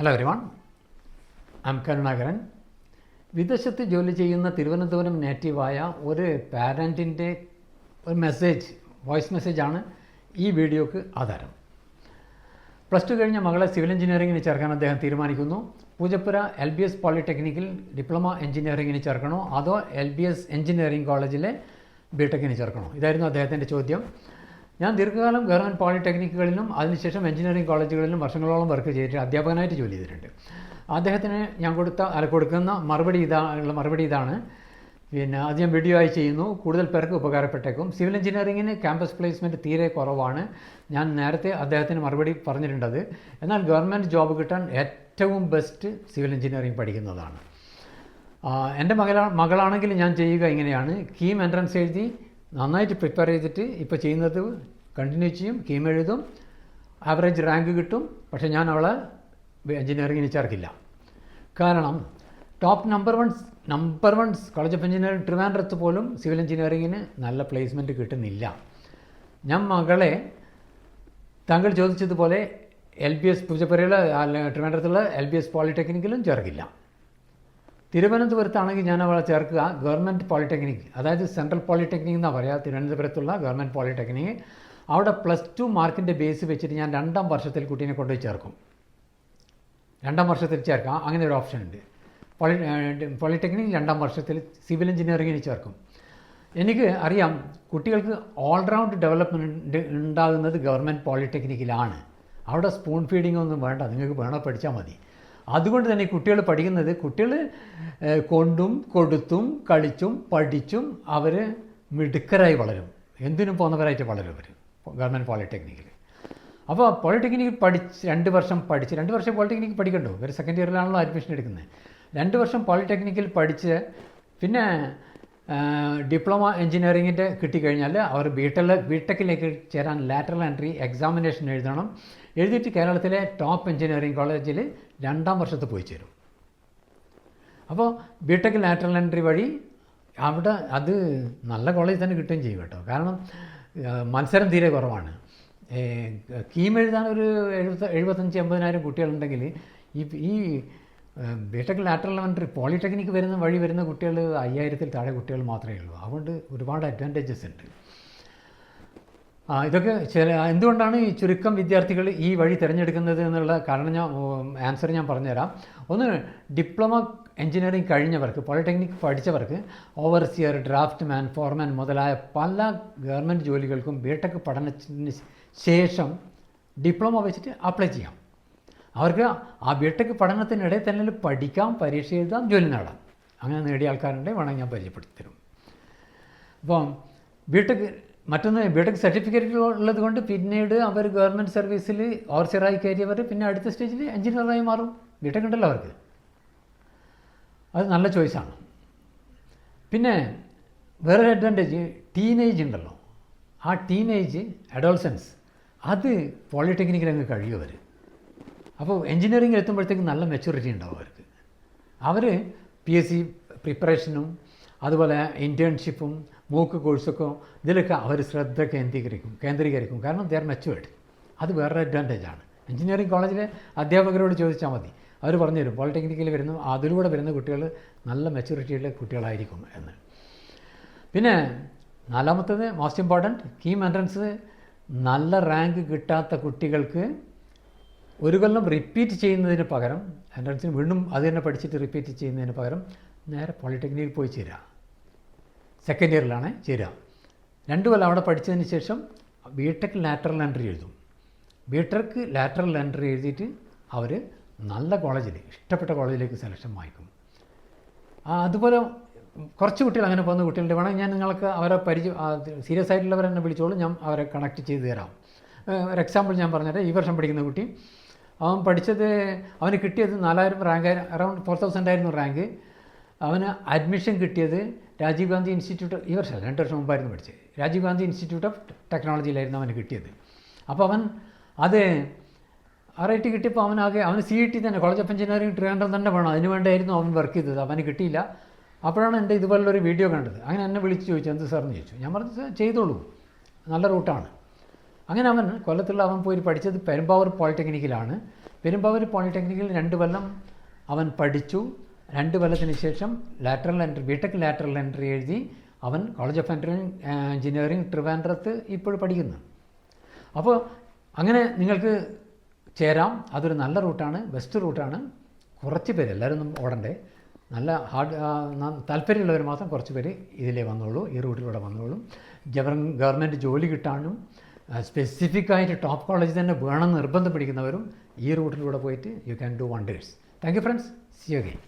Hello everyone ഐം കരുണാകരൻ വിദേശത്ത് ജോലി ചെയ്യുന്ന തിരുവനന്തപുരം നേറ്റീവായ ഒരു പാരന്റിന്റെ ഒരു മെസ്സേജ് വോയിസ് മെസ്സേജാണ് ഈ വീഡിയോക്ക് ആധാരം. പ്ലസ് ടു കഴിഞ്ഞ മകളെ സിവിൽ എഞ്ചിനീയറിംഗിന് ചേർക്കാൻ അദ്ദേഹം തീരുമാനിക്കുന്നു. പൂജപ്പുര എൽ ബി എസ് പോളിടെക്നിക്കിൽ ഡിപ്ലോമ എഞ്ചിനീയറിംഗിന് ചേർക്കണോ? അതോ എൽ ബി എസ് എഞ്ചിനീയറിംഗ് കോളേജിലെ ബി ടെക്കിന് ചേർക്കണോ? ഇതായിരുന്നു അദ്ദേഹത്തിന്റെ ചോദ്യം. ഞാൻ ദീർഘകാലം ഗവൺമെന്റ് പോളിടെക്നിക്കുകളിലും അതിനുശേഷം എഞ്ചിനീയറിംഗ് കോളേജുകളിലും വർഷങ്ങളോളം വർക്ക് ചെയ്തിട്ട് അധ്യാപകനായിട്ട് ജോലി ചെയ്തിട്ടുണ്ട്. അദ്ദേഹത്തിന് ഞാൻ കൊടുത്ത കൊടുക്കുന്ന മറുപടി ഇതാ ഉള്ള മറുപടി ഇതാണ്. പിന്നെ അത് ഞാൻ വീഡിയോ ആയി ചെയ്യുന്നു. കൂടുതൽ പേർക്ക് ഉപകാരപ്പെട്ടേക്കും. സിവിൽ എഞ്ചിനീയറിങ്ങിന് ക്യാമ്പസ് പ്ലേസ്മെന്റ് തീരെ കുറവാണ്. ഞാൻ നേരത്തെ അദ്ദേഹത്തിന് മറുപടി പറഞ്ഞിട്ടുണ്ടത്. എന്നാൽ ഗവൺമെന്റ് ജോബ് കിട്ടാൻ ഏറ്റവും ബെസ്റ്റ് സിവിൽ എഞ്ചിനീയറിംഗ് പഠിക്കുന്നതാണ്. എന്റെ മകളാ മകളാണെങ്കിൽ ഞാൻ ചെയ്യുക ഇങ്ങനെയാണ്. കീം എൻട്രൻസ് എഴുതി നന്നായിട്ട് പ്രിപ്പയർ ചെയ്തിട്ട് ഇപ്പോൾ ചെയ്യുന്നത് കണ്ടിന്യൂ ചെയ്യും കീം എഴുതും ആവറേജ് റാങ്ക് കിട്ടും പക്ഷേ ഞാൻ അവളെ എഞ്ചിനീയറിംഗിന് ചേർക്കില്ല. കാരണം top number one number one college of engineering ട്രിവാൻഡ്രത്ത് പോലും സിവിൽ എഞ്ചിനീയറിങ്ങിന് നല്ല പ്ലേസ്മെന്റ് കിട്ടുന്നില്ല. ഞാൻ മകളെ താങ്കൾ ചോദിച്ചതുപോലെ എൽ ബി എസ് പൂജപ്പുരയിലെ അല്ല, ട്രിവാൻഡ്രത്തുള്ള എൽ ബി എസ് പോളിടെക്നിക്കിലും ചേർക്കില്ല. തിരുവനന്തപുരത്താണെങ്കിൽ ഞാൻ അവളെ ചേർക്കുക. ഗവൺമെന്റ് പോളിടെക്നിക് അതായത് സെൻട്രൽ പോളിടെക്നിക് എന്നാണ് പറയുക തിരുവനന്തപുരത്തുള്ള ഗവൺമെന്റ് പോളിടെക്നിക് അവിടെ പ്ലസ് ടു മാർക്കിന്റെ ബേസ് വെച്ചിട്ട് ഞാൻ രണ്ടാം വർഷത്തിൽ കുട്ടീനെ കൊണ്ടുപോയി ചേർക്കും. രണ്ടാം വർഷത്തിൽ ചേർക്കാം. അങ്ങനെ ഒരു ഓപ്ഷൻ ഉണ്ട്. പോളി പോളിടെക്നിക് രണ്ടാം വർഷത്തിൽ സിവിൽ എഞ്ചിനീയറിങ്ങിന് ചേർക്കും. എനിക്ക് അറിയാം കുട്ടികൾക്ക് ഓൾറൗണ്ട് ഡെവലപ്മെന്റ് ഉണ്ടാകുന്നത് ഗവൺമെന്റ് പോളിടെക്നിക്കിലാണ്. അവിടെ സ്പൂൺ ഫീഡിംഗ് ഒന്നും വേണ്ട. നിങ്ങൾക്ക് വേണോ പഠിച്ചാൽ മതി. അതുകൊണ്ട് തന്നെ കുട്ടികൾ പഠിക്കുന്നത് കുട്ടികൾ കൊണ്ടും കൊടുത്തും കളിച്ചും പഠിച്ചും അവർ മിടുക്കരായി വളരും. എന്തിനും പോകുന്നവരായിട്ട് വളരും അവർ ഗവൺമെന്റ് പോളിടെക്നിക്കിൽ. അപ്പോൾ പോളിടെക്നിക്ക് പഠിച്ച് രണ്ട് വർഷം പഠിച്ച് രണ്ട് വർഷം പോളിടെക്നിക്ക് പഠിക്കണ്ടോ? ഒരു സെക്കൻഡ് ഇയറിലാണല്ലോ അഡ്മിഷൻ എടുക്കുന്നത്. രണ്ട് വർഷം പോളിടെക്നിക്കിൽ പഠിച്ച് പിന്നെ ഡിപ്ലോമ എഞ്ചിനീയറിങ്ങിന്റെ കിട്ടിക്കഴിഞ്ഞാൽ അവർ ബിടെൽ ബിടെക്കിലേക്ക് ചേരാൻ ലാറ്ററൽ എൻട്രി എക്സാമിനേഷൻ എഴുതണം. എഴുതിയിട്ട് കേരളത്തിലെ ടോപ്പ് എഞ്ചിനീയറിംഗ് കോളേജിൽ രണ്ടാം വർഷത്ത് പോയി ചേരും അപ്പോൾ ബിടെക് ലാറ്ററൽ എൻട്രി വഴി അവിടെ അത് നല്ല കോളേജ് തന്നെ കിട്ടുകയും ചെയ്യും കേട്ടോ. കാരണം മത്സരം തീരെ കുറവാണ്. കീം എഴുതാൻ ഒരു എഴുപത്ത എഴുപത്തഞ്ച് എൺപതിനായിരം കുട്ടികളുണ്ടെങ്കിൽ ഈ ബിടെക് ലാറ്ററൽ എൻട്രി പോളിടെക്നിക്ക് വരുന്ന വഴി വരുന്ന കുട്ടികൾ അയ്യായിരത്തിൽ താഴെ കുട്ടികൾ മാത്രമേ ഉള്ളൂ. അതുകൊണ്ട് ഒരുപാട് അഡ്വാന്റേജസ് ഉണ്ട്. ഇതൊക്കെ ചില എന്തുകൊണ്ടാണ് ഈ ചുരുക്കം വിദ്യാർത്ഥികൾ ഈ വഴി തിരഞ്ഞെടുക്കുന്നത് എന്നുള്ള കാരണം ഞാൻ ആൻസർ ഞാൻ പറഞ്ഞുതരാം. ഒന്ന് ഡിപ്ലോമ എഞ്ചിനീയറിംഗ് കഴിഞ്ഞവർക്ക് പോളിടെക്നിക് പഠിച്ചവർക്ക് ഓവർസിയർ ഡ്രാഫ്റ്റ് മാൻ ഫോർമാൻ മുതലായ പല ഗവൺമെന്റ് ജോലികൾക്കും ബിടെക് പഠനത്തിന് ശേഷം ഡിപ്ലോമ വെച്ചിട്ട് അപ്ലൈ ചെയ്യാം. അവർക്ക് ആ ബിടെക് പഠനത്തിനിടെ തന്നെ പഠിക്കാം പരീക്ഷ എഴുതാം ജോലി നേടാം. അങ്ങനെ നേടിയ ആൾക്കാരുണ്ടെങ്കിൽ വേണമെങ്കിൽ ഞാൻ പരിചയപ്പെടുത്തരും അപ്പം ബിടെക് മറ്റൊന്ന് ബിടെക് സർട്ടിഫിക്കറ്റ് ഉള്ളത് കൊണ്ട് പിന്നീട് അവർ ഗവൺമെന്റ് സർവീസിൽ ഓഫീസറായി കയറിയവർ പിന്നെ അടുത്ത സ്റ്റേജിൽ എഞ്ചിനീയറായി മാറും. ബിടെക് ഉണ്ടല്ലോ അവർക്ക്. അത് നല്ല ചോയ്സാണ് പിന്നെ വേറൊരു അഡ്വാന്റേജ് ടീനേജ് ഉണ്ടല്ലോ. ആ ടീനേജ് അഡോൾസൻസ് അത് പോളിടെക്നിക്കിൽ അങ്ങ് കഴിയുമവർ അപ്പോൾ എൻജിനീയറിംഗ് എത്തുമ്പോഴത്തേക്ക് നല്ല മെച്യൂരിറ്റി ഉണ്ടാവും അവർക്ക്. അവർ പി എസ് സി പ്രിപ്പറേഷനും അതുപോലെ ഇന്റേൺഷിപ്പും മൂക്ക് കോഴ്സൊക്കെ ഇതിലൊക്കെ അവർ ശ്രദ്ധ കേന്ദ്രീകരിക്കും കേന്ദ്രീകരിക്കും. കാരണം ദേ ആർ മെച്ചുവേർഡ് അത് വേറൊരു അഡ്വാന്റേജ് ആണ്. എഞ്ചിനീയറിംഗ് കോളേജിലെ അധ്യാപകരോട് ചോദിച്ചാൽ മതി. അവർ പറഞ്ഞു തരും പോളിടെക്നിക്കിൽ വരുന്ന അതിലൂടെ വരുന്ന കുട്ടികൾ നല്ല മെച്യൂരിറ്റിയുള്ള കുട്ടികളായിരിക്കും എന്ന്. പിന്നെ നാലാമത്തത് മോസ്റ്റ് ഇമ്പോർട്ടന്റ് കീം എൻട്രൻസ് നല്ല റാങ്ക് കിട്ടാത്ത കുട്ടികൾക്ക് ഒരു കൊല്ലം റിപ്പീറ്റ് ചെയ്യുന്നതിന് പകരം എൻട്രൻസിന് വീണ്ടും അത് തന്നെ പഠിച്ചിട്ട് റിപ്പീറ്റ് ചെയ്യുന്നതിന് പകരം നേരെ പോളിടെക്നിക്കിൽ പോയി ചേരുക. സെക്കൻഡ് ഇയറിലാണ് ചേരുക. രണ്ട് കൊല്ലം അവിടെ പഠിച്ചതിന് ശേഷം ബി ടെക് ലാറ്ററൽ എൻട്രി എഴുതും. B B tech lateral entry എഴുതിയിട്ട് അവർ നല്ല കോളേജിൽ ഇഷ്ടപ്പെട്ട കോളേജിലേക്ക് സെലക്ഷൻ വാങ്ങിക്കും അതുപോലെ കുറച്ച് കുട്ടികൾ അങ്ങനെ പോകുന്ന കുട്ടികളുടെ വേണമെങ്കിൽ ഞാൻ നിങ്ങൾക്ക് അവരെ പരിചയം സീരിയസ് ആയിട്ടുള്ളവരെന്നെ വിളിച്ചോളൂ ഞാൻ അവരെ കണക്ട് ചെയ്ത് തരാം. ഒരു എക്സാമ്പിൾ ഞാൻ പറഞ്ഞുതരാം. ഈ വർഷം പഠിക്കുന്ന കുട്ടി അവൻ പഠിച്ചത് അവന് കിട്ടിയത് നാലായിരം റാങ്ക് അറൗണ്ട് ഫോർ തൗസൻഡ് ആയിരുന്നു റാങ്ക് അവന് അഡ്മിഷൻ കിട്ടിയത് രാജീവ് ഗാന്ധി ഇൻസ്റ്റിറ്റ്യൂട്ട് ഈ വർഷം രണ്ട് വർഷം മുമ്പായിരുന്നു പഠിച്ചത്. രാജീവ് ഗാന്ധി ഇൻസ്റ്റിറ്റ്യൂട്ട് ഓഫ് ടെക്നോളജിയിലായിരുന്നു അവന് കിട്ടിയത്. അപ്പോൾ അവൻ അത് ആ റേറ്റ് കിട്ടിയപ്പോൾ അവനാകെ അവന് സി ഇ ടി തന്നെ കോളേജ് ഓഫ് എഞ്ചിനീയറിംഗ് ട്രിവാൻഡ്രം തന്നെ വേണം. അതിന് വേണ്ടിയായിരുന്നു അവൻ വർക്ക് ചെയ്തത്. അവന് കിട്ടിയില്ല. അപ്പോഴാണ് എന്റെ ഇതുപോലുള്ളൊരു വീഡിയോ കണ്ടത്. അങ്ങനെ എന്നെ വിളിച്ച് ചോദിച്ചു എന്ത് സാറെന്ന് ചോദിച്ചു. ഞാൻ പറഞ്ഞു ചെയ്തോളൂ. നല്ല റൂട്ടാണ് അങ്ങനെ അവൻ കൊല്ലത്തുള്ള അവൻ പോയി പഠിച്ചത് പെരുമ്പാവൂർ പോളിടെക്നിക്കിലാണ്. പെരുമ്പാവൂർ പോളിടെക്നിക്കിൽ രണ്ട് കൊല്ലം അവൻ പഠിച്ചു. രണ്ട് കൊല്ലത്തിന് ശേഷം lateral entry B tech lateral entry എഴുതി അവൻ കോളേജ് ഓഫ് എഞ്ചിനീയറിംഗ് ട്രിവാൻഡ്രത്ത് ഇപ്പോൾ പഠിക്കുന്നു. അപ്പോൾ അങ്ങനെ നിങ്ങൾക്ക് ചേരാം. അതൊരു നല്ല റൂട്ടാണ് ബെസ്റ്റ് റൂട്ടാണ്. കുറച്ച് പേര് എല്ലാവരും ഓടണ്ടേ. നല്ല ഹാർഡ് താല്പര്യമുള്ളവർ മാത്രം കുറച്ച് പേര് ഇതിലേ വന്നോളൂ ഈ റൂട്ടിലൂടെ വന്നോളൂ. ഗവൺമെന്റ് ജോലി കിട്ടാനും സ്പെസിഫിക് ആയിട്ട് ടോപ്പ് കോളേജ് തന്നെ വേണം നിർബന്ധം പിടിക്കുന്നവരും ഈ റൂട്ടിലൂടെ പോയിട്ട് you can do wonders thank you friends see you again